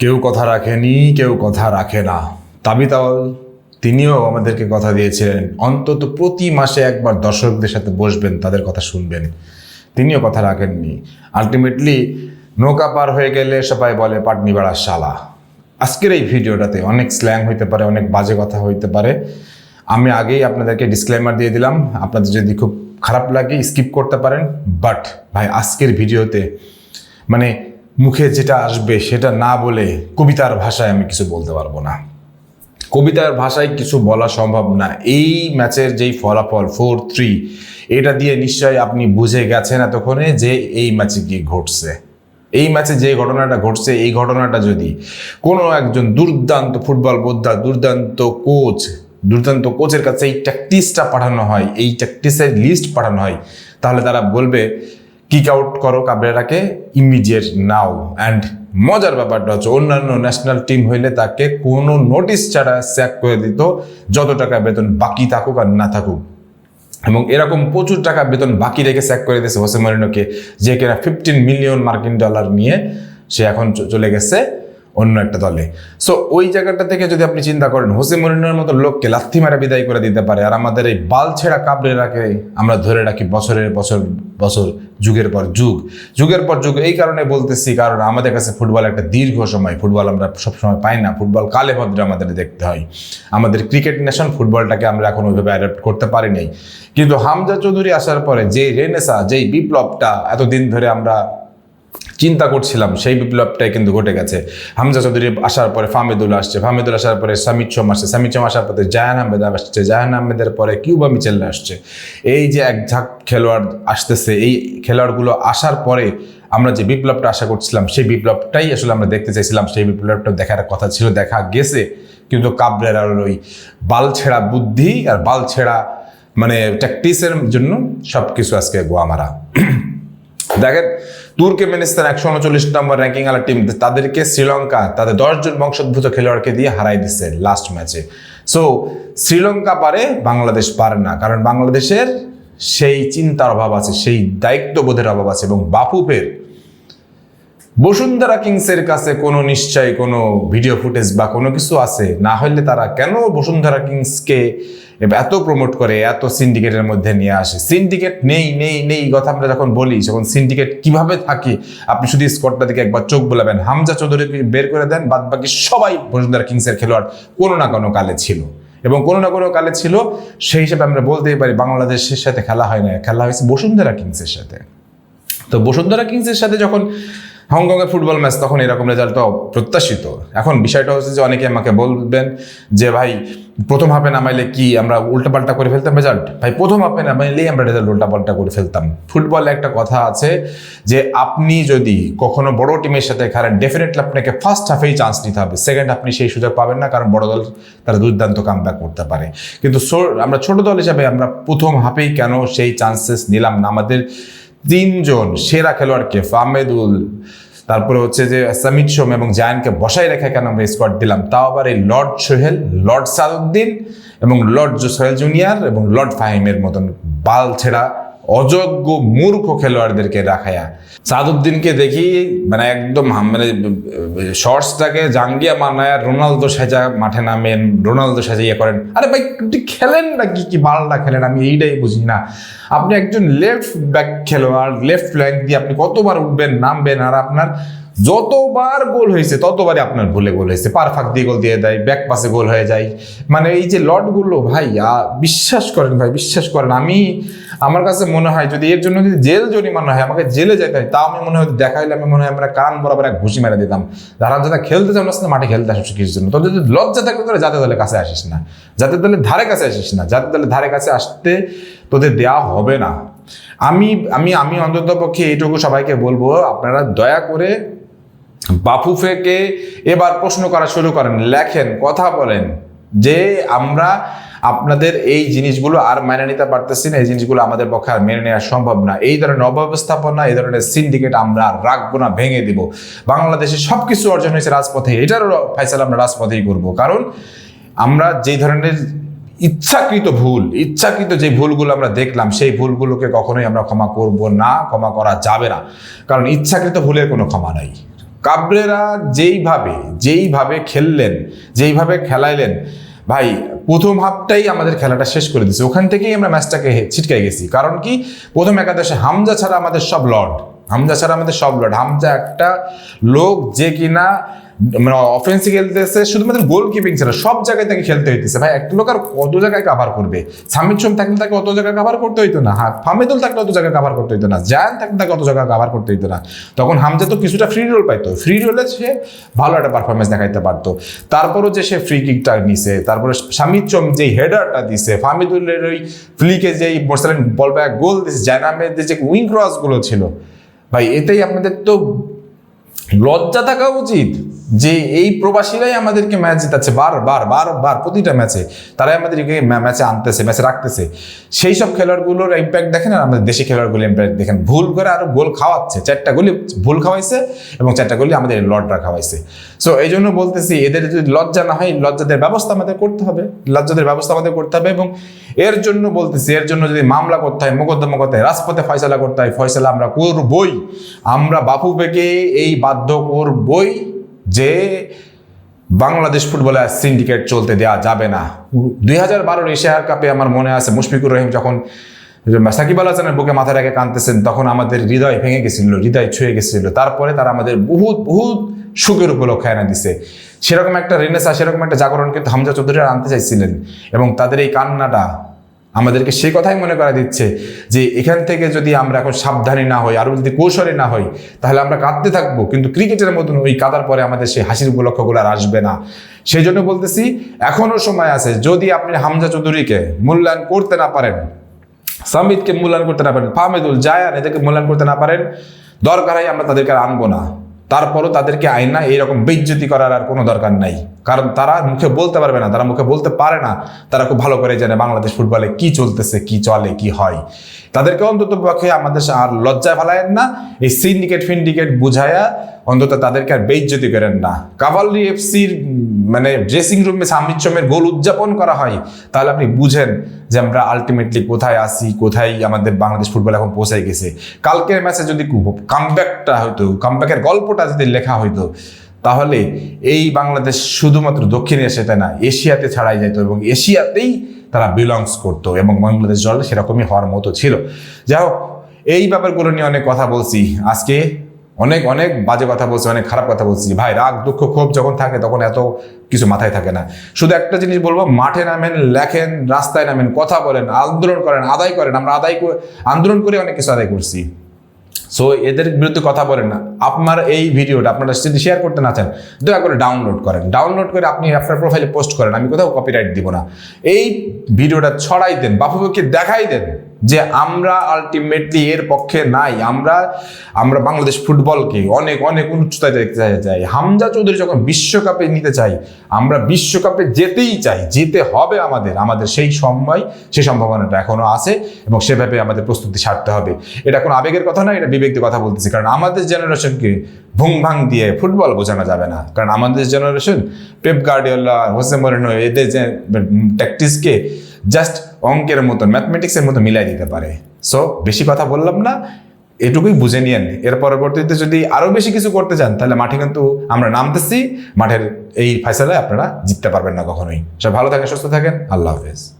কেউ কথা রাখেনি, কেউ কথা রাখে না। তাবিতাওয়াল তিনিও আমাদেরকে কথা দিয়েছিলেন। অন্তত প্রতি মাসে একবার দর্শকদের সাথে বসবেন, তাদের কথা শুনবেন। তিনিও কথা রাখেননি। আলটিমেটলি নৌকা পার হয়ে গেলে সবাই বলে, পাটনি বেড়া শালা। আজকের এই ভিডিওটাতে অনেক স্ল্যাং হইতে পারে, অনেক বাজে কথা হইতে পারে। আমি আগেই আপনাদেরকে ডিসক্লেমার দিয়ে দিলাম। আপনাদের যদি খুব খারাপ লাগে স্কিপ করতে পারেন। বাট ভাই, আজকের ভিডিওতে মানে মুখে যেটা আসবে সেটা না বলে কবিতার ভাষায় আমি কিছু বলতে পারব না। কবিতার ভাষায় কিছু বলা সম্ভব না। এই ম্যাচের যেই ফলাফল ফোর থ্রি এটা দিয়ে নিশ্চয়ই আপনি বুঝে গেছেন এতক্ষণে যে এই ম্যাচে কি ঘটছে। এই ম্যাচে যে ঘটনাটা ঘটছে, এই ঘটনাটা যদি কোনো একজন দুর্দান্ত ফুটবল বোদ্ধা, দুর্দান্ত কোচ দুর্দান্ত কোচের কাছে এই ট্যাকটিসটা পাঠানো হয়, এই ট্যাকটিসের লিস্ট পাঠানো হয়, তাহলে তারা বলবে কিক আউট করো কাবরেরাকে ইমিডিয়েট নাও অ্যান্ড মজার ব্যাপারটা হচ্ছে অন্যান্য ন্যাশনাল টিম হইলে তাকে কোনো নোটিশ ছাড়া স্যাক করে দিত যত টাকা বেতন বাকি থাকুক আর না থাকুক। এবং এরকম প্রচুর টাকা বেতন বাকি রেখে স্যাক করে দিয়েছে হোসে মরিনোকে, যে কিনা ফিফটিন মিলিয়ন মার্কিন ডলার নিয়ে সে এখন চলে গেছে। অন্য একটা দলে। সো ওই জায়গাটা থেকে যদি আপনি চিন্তা করেন, হোসে মরিনোর মতো লোককে লাথি মারা বিদায় করে দিতে পারে, আর আমাদের এই বাল ছেঁড়া কাবরেরাকে আমরা ধরে রাখি বছরের বছর বছর, যুগের পর যুগ। যুগের পর যুগ, এই কারণে বলতেছি, কারণ আমাদের কাছে ফুটবল একটা দীর্ঘ সময়। ফুটবল আমরা সবসময় পাই না। ফুটবল কালে ভদ্রে আমাদের দেখতে হয়। আমাদের ক্রিকেট নেশন ফুটবলটাকে আমরা এখন ওইভাবে অ্যাডাপ্ট করতে পারিনি কিন্তু হামজা চৌধুরী আসার পরে যে রেনেসা, যেই বিপ্লবটা এতদিন ধরে আমরা চিন্তা করছিলাম, সেই বিপ্লবটাই কিন্তু ঘটে গেছে। হামজা চৌধুরী আসার পরে ফামিদুল আসছে। ফামিদুল আসার পরে সামিদ সোম আসছে। সামিদ সোম আসার পরে জায়ান আহমেদ আসছে। জায়ান আহমেদের পরে কিউবা মিচেল আসছে। এই যে এক ঝাঁক খেলোয়াড় আসতেছে, এই খেলোয়াড়গুলো আসার পরে আমরা যে বিপ্লবটা আশা করছিলাম, সেই বিপ্লবটাই আসলে আমরা দেখতে চাইছিলাম। সেই বিপ্লবটা দেখার কথা ছিল, দেখা গেছে। কিন্তু কাবরের আর ওই বাল ছেঁড়া বুদ্ধি আর বাল ছেঁড়া মানে ট্যাকটিসের জন্য সব কিছু আজকে গোয়া মারা দেখেন তুর্কমেনিস্তান একশো উনচল্লিশ নম্বর র্যাঙ্কিং আলা টিম তাদেরকে শ্রীলঙ্কা তাদের দশজন বংশোদ্ভূত খেলোয়াড়কে দিয়ে হারাই দিচ্ছে লাস্ট ম্যাচে সো শ্রীলঙ্কা পারে, বাংলাদেশ পারে না। কারণ বাংলাদেশের সেই চিন্তার অভাব আছে, সেই দায়িত্ববোধের অভাব আছে এবং বাফুফের বসুন্ধরা কিংসের কাছে কোনো নিশ্চয় কোনো ভিডিও ফুটেজ বা কোনো কিছু আছে? না হলে তারা কেন বসুন্ধরা কিংসকে এত প্রমোট করে, এত সিন্ডিকেটের মধ্যে নিয়ে আসে? সিন্ডিকেট নেই নেই নেই কথা আমরা যখন বলি, যখন সিন্ডিকেট কীভাবে থাকে? আপনি শুধু স্কটটা দিকে একবার চোখ বোলাবেন। হামজা চৌধুরীকে বের করে দেন বাদ বাকি সবাই বসুন্ধরা কিংসের খেলোয়াড় কোনো না কোনো কালে ছিল। এবং কোনো না কোনো কালে ছিল, সেই হিসেবে আমরা বলতেই পারি বাংলাদেশের সাথে খেলা হয় না। খেলা হয়েছে বসুন্ধরা কিংসের সাথে। তো বসুন্ধরা কিংসের সাথে যখন হংকংয়ের ফুটবল ম্যাচ, তখন এরকম রেজাল্ট প্রত্যাশিত। এখন বিষয়টা হচ্ছে যে অনেকে আমাকে বলবেন যে, ভাই, প্রথম হাফে নামাইলে কি আমরা উল্টাপাল্টা করে ফেলতাম রেজাল্ট ভাই, প্রথম হাফে নামাইলেই আমরা রেজাল্ট উল্টাপাল্টা করে ফেলতাম। ফুটবলে একটা কথা আছে যে, আপনি যদি কখনো বড় টিমের সাথে খেলেন ডেফিনেটলি আপনাকে ফার্স্ট হাফেই চান্স নিতে হবে। সেকেন্ড আপনি সেই সুযোগ পাবেন না, কারণ বড় দল তারা দুর্দান্ত কাম করতে পারে। কিন্তু আমরা ছোট দল হিসাবে আমরা প্রথম হাফেই কেন সেই চান্সেস নিলাম না? আমাদের তিনজন সেরা খেলোয়াড়কে ফামেদুল তারপরে হচ্ছে যে সামিত সোম এবং জায়ানকে বসাই রেখে কেন আমরা স্কোয়াড দিলাম? তাও আবার এই লর্ড সোহেল, লর্ড সাদুদ্দিন এবং লর্ড সোহেল জুনিয়র এবং লর্ড ফাহিমের মতন বাল ছেড়া অযোগ্য মূর্খ খেলোয়াড়দেরকে রাখায়া। সাদুদ্দিনকে দেখি মানে একদম মানে শর্টসটাকে জাঙ্গিয়া মানায় রোনালদো সাজা মাঠে নামেন, রোনালদো সাজা ইয়ে করেন। আরে ভাই খেলেন না কি কি বালটা খেলেন? আমি এইটাই বুঝি না। আপনি একজন লেফট ব্যাক খেলোয়াড় লেফট ফ্ল্যাঙ্ক দিয়ে আপনি কতবার উঠবেন, নামবেন, আর আপনার যতবার গোল হয়েছে, ততবারই আপনার ভুলে গোল হয়েছে। পার ফাঁক দিয়ে গোল দিয়ে দেয় ব্যাক পাসে গোল হয়ে যায়। মানে এই যে লটগুলো, ভাই বিশ্বাস করেন ভাই, বিশ্বাস করেন। আমি আমার কাছে মনে হয় যদি এর জন্য যদি জেল জরিমানা হয়, আমাকে জেলে যেতে হয়, তাও আমি মনে হয় দেখা হলে আমি মনে হয় আমরা কান বরাবর এক ঘুষি মেরে দিতাম। যারা যারা খেলতে চাও না মাঠে খেলতে আসিস কিছুর জন্য। তোদের যদি লজ্জা থাকলে তোরা জাতীয় দলের কাছে আসিস না। জাতীয় দলের ধারে কাছে আসিস না। জাতীয় দলের ধারে কাছে আসতে তোদের দেওয়া হবে না। আমি আমি আমি অন্তত পক্ষে এইটুকু সবাইকে বলব, আপনারা দয়া করে বাফুফেকে এবার প্রশ্ন করা শুরু করেন, লেখেন, কথা বলেন। যে আমরা আপনাদের এই জিনিসগুলো আর মেনে নিতে পারতেছি না, এই জিনিসগুলো আমাদের পক্ষে আর মেনে নেওয়া সম্ভব না। এই ধরনের অব্যবস্থাপনা এই ধরনের সিন্ডিকেট আমরা আর রাখব না, ভেঙে দিব। বাংলাদেশে সব কিছু অর্জন হয়েছে রাজপথে, এটারও ফাইসাল আমরা রাজপথেই করব। কারণ আমরা যেই ধরনের ইচ্ছাকৃত ভুল, ইচ্ছাকৃত যে ভুলগুলো আমরা দেখলাম, সেই ভুলগুলোকে কখনোই আমরা ক্ষমা করব না, ক্ষমা করা যাবে না। কারণ ইচ্ছাকৃত ভুলের কোনো ক্ষমা নাই। কাবরেরা যেইভাবে যেইভাবে খেললেন, যেইভাবে খেলাইলেন, ভাই, প্রথম হাফটাই আমাদের খেলাটা শেষ করে দিয়েছে ওখান থেকেই আমরা ম্যাচটাকে ছিটকে গেছি। কারণ কি? প্রথম একাদশে হামজা ছাড়া আমাদের সব লর্ড। হামজা ছাড়া আমাদের সব লর্ড। হামজা একটা লোক যে কিনা মানে অফেন্সে খেলতেছে শুধুমাত্র গোল কিপিং ছাড়া, সব জায়গায় তাকে খেলতে হইতেছে। ভাই, একটা লোক আর কত জায়গায় কাভার করবে? সামিদ সোম থাকলে তাকে অত জায়গায় কাভার করতে হইতো না। হ্যাঁ ফামিদুল থাকলে অত জায়গায় কাভার করতে হইতো না। জায়ান থাকলে তাকে অত জায়গায় কাভার করতে হইতো না। তখন হামজা তো কিছুটা ফ্রি রোল পাইতো। ফ্রি রোলে সে ভালো একটা পারফরমেন্স দেখাইতে পারতো। তারপরও যে সে ফ্রি কিকটা নিছে, তারপরে সামিদ চম যে হেডারটা দিছে, ফামিদুলের ওই ফ্লিকে যেই মোরসালেন বল ব্যাক গোল দিছে জায়নামেদের যে উইং ক্রসগুলো ছিল ভাই এতেই আপনাদের তো লজ্জা থাকা উচিত। যে এই প্রবাসীরাই আমাদেরকে ম্যাচ জিতাচ্ছে, বার বার বার বার প্রতিটা ম্যাচে তারাই আমাদেরকে ম্যাচে আনতেছে ম্যাচে রাখতেছে। সেই সব খেলোয়াড়গুলোর ইম্প্যাক্ট দেখেন আর আমাদের দেশি খেলোয়াড়গুলোর ইম্প্যাক্ট দেখেন। ভুল করে আরও গোল খাওয়াচ্ছে। চারটা গোলি ভুল খাওয়াইছে এবং চারটা গোলি আমাদের লর্ডরা খাওয়াইছে। সো এই জন্য বলতেছি, এদের যদি লজ্জা না হয়, লজ্জাদের ব্যবস্থা আমাদের করতে হবে। লজ্জাদের ব্যবস্থা আমাদের করতে হবে এবং এর জন্য বলতেছি, এর জন্য যদি মামলা করতে হয়, মোকদ্দমা করতে হয়, রাজপথে ফয়সালা করতে হয়, ফয়সালা আমরা করবই। আমরা বাপু বেগে এই বাধ্য করবই। যে বাংলাদেশ ফুটবলে সিন্ডিকেট চলতে দেওয়া যাবে না। দুই হাজার বারোর এশিয়ার কাপে আমার মনে আছে মুশফিকুর রহিম যখন সাকিব আল হাসানের বুকে মাথা রেখে কাঁদতেছেন, তখন আমাদের হৃদয় ভেঙে গেছিল, হৃদয় ছুঁয়ে গেছিল। তারপরে তারা আমাদের বহুত বহুত সুখের উপলক্ষ এনে দিছে। সেরকম একটা রেনেসা সেরকম একটা জাগরণ কিন্তু হামজা চৌধুরীরা আনতে চাইছিলেন এবং তাদের এই কান্নাটা আমাদেরকে সে কথাই মনে করা দিচ্ছে যে এখান থেকে যদি আমরা এখন সাবধানী না হই, আরও যদি কৌশলী না হই, তাহলে আমরা কাঁদতে থাকব। কিন্তু ক্রিকেটের মতন ওই কাদার পরে আমাদের সেই হাসির উপলক্ষগুলো আর আসবে না। সেই জন্য বলতেছি, এখনও সময় আছে, যদি আপনি হামজা চৌধুরীকে মূল্যায়ন করতে না পারেন, সামিদকে মূল্যায়ন করতে না পারেন, ফাহমেদুল জায়ান এদেরকে মূল্যায়ন করতে না পারেন, দরকার হয় আমরা তাদেরকে আনব না। তারপরও তাদেরকে আইনা এইরকম বেজ্জতি করার আর কোনো দরকার নাই। কারণ তারা মুখে বলতে পারবে না, তারা মুখে বলতে পারে না, তারা খুব ভালো করে জানে বাংলাদেশ ফুটবলে কি চলতেছে, কি চলে, কি হয়। তাদেরকে অন্তত পক্ষে আমাদের আর লজ্জায় ফেলায়েন না, এই সিন্ডিকেট ফিন্ডিকেট বুঝায়া অন্তত তাদেরকে আর বেজ্জতি করেন না। কাভালরি এফসির মানে ড্রেসিং রুমে সামিদ চমের গোল উদযাপন করা হয়, তাহলে আপনি বুঝেন যে আমরা আলটিমেটলি কোথায় আসি কোথায় আমাদের বাংলাদেশ ফুটবল এখন পৌঁছায় গেছে। কালকের ম্যাচে যদি কামব্যাকটা হইতো কামব্যাকের গল্পটা যদি লেখা হইতো, তাহলে এই বাংলাদেশ শুধুমাত্র দক্ষিণ এশিয়াতে না, এশিয়াতে ছাড়াই যেত এবং এশিয়াতেই তারা বিলংস করতো এবং বাংলাদেশ দল সেরকমই হওয়ার মতো ছিল। যাই হোক, এই ব্যাপারগুলো নিয়ে অনেক কথা বলছি। আজকে অনেক অনেক বাজে কথা বলছি, অনেক খারাপ কথা বলছি। ভাই, রাগ, দুঃখ, ক্ষোভ যখন থাকে তখন এত কিছু মাথায় থাকে না। শুধু একটা জিনিস বলব, মাঠে নামেন, লেখেন, রাস্তায় নামেন, কথা বলেন, আন্দোলন করেন, আদায় করেন, আমরা আদায় আন্দোলন করে অনেক কিছু আদায় করছি। সো এদের বিরুদ্ধে কথা বলেন না। আপনার এই ভিডিওটা আপনারা যদি শেয়ার করতে না চান, দয়া করে ডাউনলোড করেন। ডাউনলোড করে আপনি আপনার প্রোফাইলে পোস্ট করেন, আমি কোথাও কপিরাইট দিব না। এই ভিডিওটা ছড়াই দেন বাপুকে দেখাই দেন। যে আমরা আলটিমেটলি এর পক্ষে নাই, আমরা আমরা বাংলাদেশ ফুটবলকে অনেক অনেক উচ্চতায় দেখতে চাই হামজা চৌধুরী যখন বিশ্বকাপে নিতে চাই, আমরা বিশ্বকাপে যেতেই চাই, যেতে হবে আমাদের আমাদের সেই সময়, সেই সম্ভাবনাটা এখনও আছে এবং সেভাবে আমাদের প্রস্তুতি সারতে হবে। এটা কোনো আবেগের কথা না, এটা বিবেক দিয়ে কথা বলতেছি, কারণ আমাদের জেনারেশনকে ভুং ভাং দিয়ে ফুটবল বোঝানো যাবে না। কারণ আমাদের জেনারেশন পেপ গার্ডিওলা হোসে এদের যে ট্যাকটিসকে জাস্ট অঙ্কের মতো ম্যাথমেটিক্সের মতো মিলাই দিতে পারে। সো বেশি কথা বললাম না, এটুকুই বুঝে নিয়েন এর পরবর্তীতে যদি আরও বেশি কিছু করতে চান, তাহলে মাঠে কিন্তু আমরা নামতেছি। মাঠের এই ফাইসালে আপনারা জিততে পারবেন না কখনোই। সব ভালো থাকেন, সুস্থ থাকেন। আল্লাহ হাফেজ।